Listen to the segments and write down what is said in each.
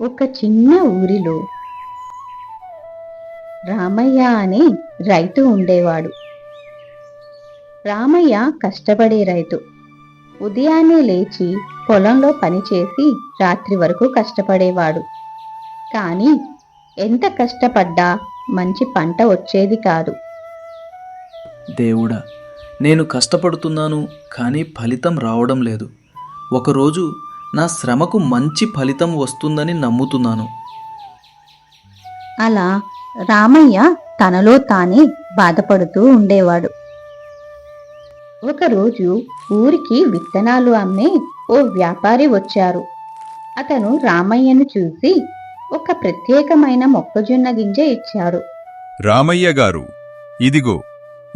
ఒక చిన్న ఊరిలో రామయ్య అనే రైతు ఉండేవాడు. రామయ్య కష్టపడే రైతు. ఉదయాన్నే లేచి పొలంలో పనిచేసి రాత్రి వరకు కష్టపడేవాడు. కానీ ఎంత కష్టపడ్డా మంచి పంట వచ్చేది కాదు. దేవుడా నేను కష్టపడుతున్నాను కానీ ఫలితం రావడం లేదు. ఒకరోజు నా శ్రమకు మంచి ఫలితం వస్తుందని నమ్ముతున్నాను. అలా రామయ్య తనలో తానే బాధపడుతూ ఉండేవాడు. ఒకరోజు ఊరికి విత్తనాలు అమ్మే ఓ వ్యాపారి వచ్చారు. అతను రామయ్యను చూసి ఒక ప్రత్యేకమైన మొక్కజొన్న గింజ ఇచ్చాడు. రామయ్య గారు ఇదిగో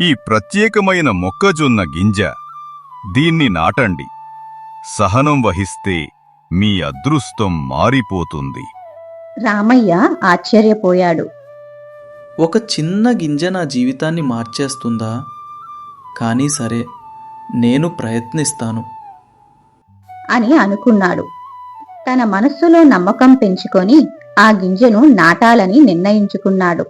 ఈ ప్రత్యేకమైన మొక్కజొన్న గింజ. దీన్ని నాటండి. సహనం వహిస్తే మీ అదృష్టం మారిపోతుంది. రామయ్య ఆశ్చర్యపోయాడు. ఒక చిన్న గింజ నా జీవితాన్ని మార్చేస్తుందా? కానీ సరే నేను ప్రయత్నిస్తాను. అని అనుకున్నాడు. తన మనస్సులో నమ్మకం పెంచుకొని ఆ గింజను నాటాలని నిర్ణయించుకున్నాడు.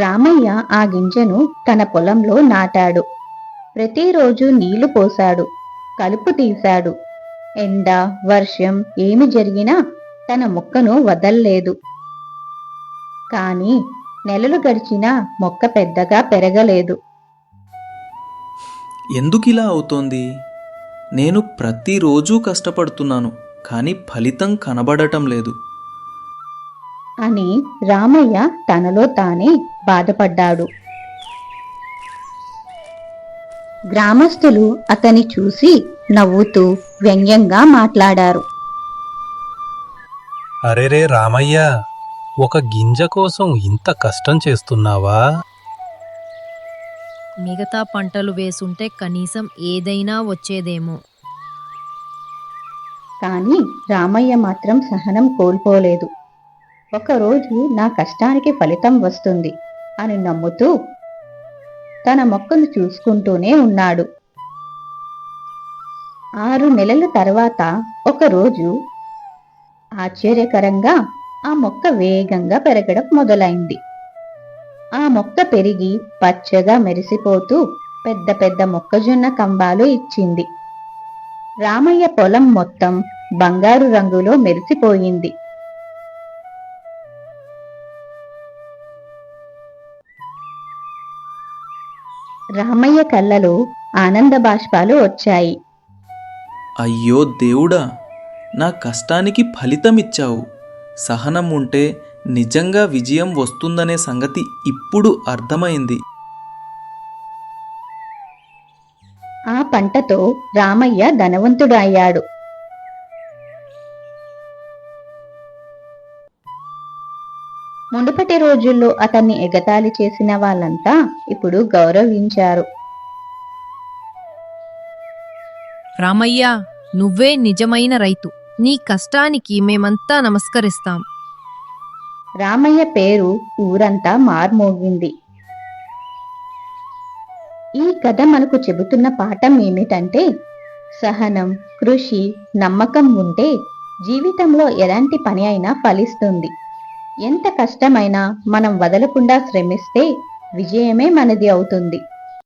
రామయ్య ఆ గింజను తన పొలంలో నాటాడు. ప్రతిరోజు నీళ్ళు పోశాడు. కలుపు తీశాడు. ఎండ వర్షం ఏమి జరిగినా తన మొక్కను వదల్లేదు. కాని నెలలు గడిచినా మొక్క పెద్దగా పెరగలేదు. ఎందుకిలా అవుతోంది? నేను ప్రతిరోజూ కష్టపడుతున్నాను కానీ ఫలితం కనబడటం లేదు. అని రామయ్య తనలో తానే బాధపడ్డాడు. గ్రామస్తులు అతని చూసి నవ్వుతూ వ్యంగ్యంగా మాట్లాడారు. అరెరే రామయ్య ఒక గింజ కోసం ఇంత కష్టం చేస్తున్నావా? మిగతా పంటలు వేసుంటే కనీసం ఏదైనా వచ్చేదేమో. కానీ రామయ్య మాత్రం సహనం కోల్పోలేదు. ఒకరోజు నా కష్టానికి ఫలితం వస్తుంది అని నమ్ముతూ తన మొక్కను చూసుకుంటూనే ఉన్నాడు. ఆరు నెలల తర్వాత ఒకరోజు ఆశ్చర్యకరంగా ఆ మొక్క వేగంగా పెరగడం మొదలైంది. ఆ మొక్క పెరిగి పచ్చగా మెరిసిపోతూ పెద్ద పెద్ద మొక్కజొన్న కంబాలు ఇచ్చింది. రామయ్య పొలం మొత్తం బంగారు రంగులో మెరిసిపోయింది. రామయ్య కళ్ళలో ఆనంద బాష్పాలు వచ్చాయి. అయ్యో దేవుడా నా కష్టానికి ఫలితం ఇచ్చావు సహనం ఉంటే నిజంగా విజయం వస్తుందనే సంగతి ఇప్పుడు అర్థమైంది. ఆ పంటతో రామయ్య ధనవంతుడు అయ్యాడు మునుపటి రోజుల్లో అతన్ని ఎగతాళి చేసిన వాళ్ళంతా ఇప్పుడు గౌరవించారు. రామయ్య నువ్వే నిజమైన రైతు. నీ కష్టానికి మేమంతా నమస్కరిస్తాం. రామయ్య పేరు ఊరంతా మార్మోగింది. ఈ కథ మనకు చెబుతున్న పాఠం ఏమిటంటే సహనం కృషి నమ్మకం ఉంటే జీవితంలో ఎలాంటి పని అయినా ఫలిస్తుంది. ఎంత కష్టమైనా మనం వదలకుండా శ్రమిస్తే విజయమే మనది అవుతుంది.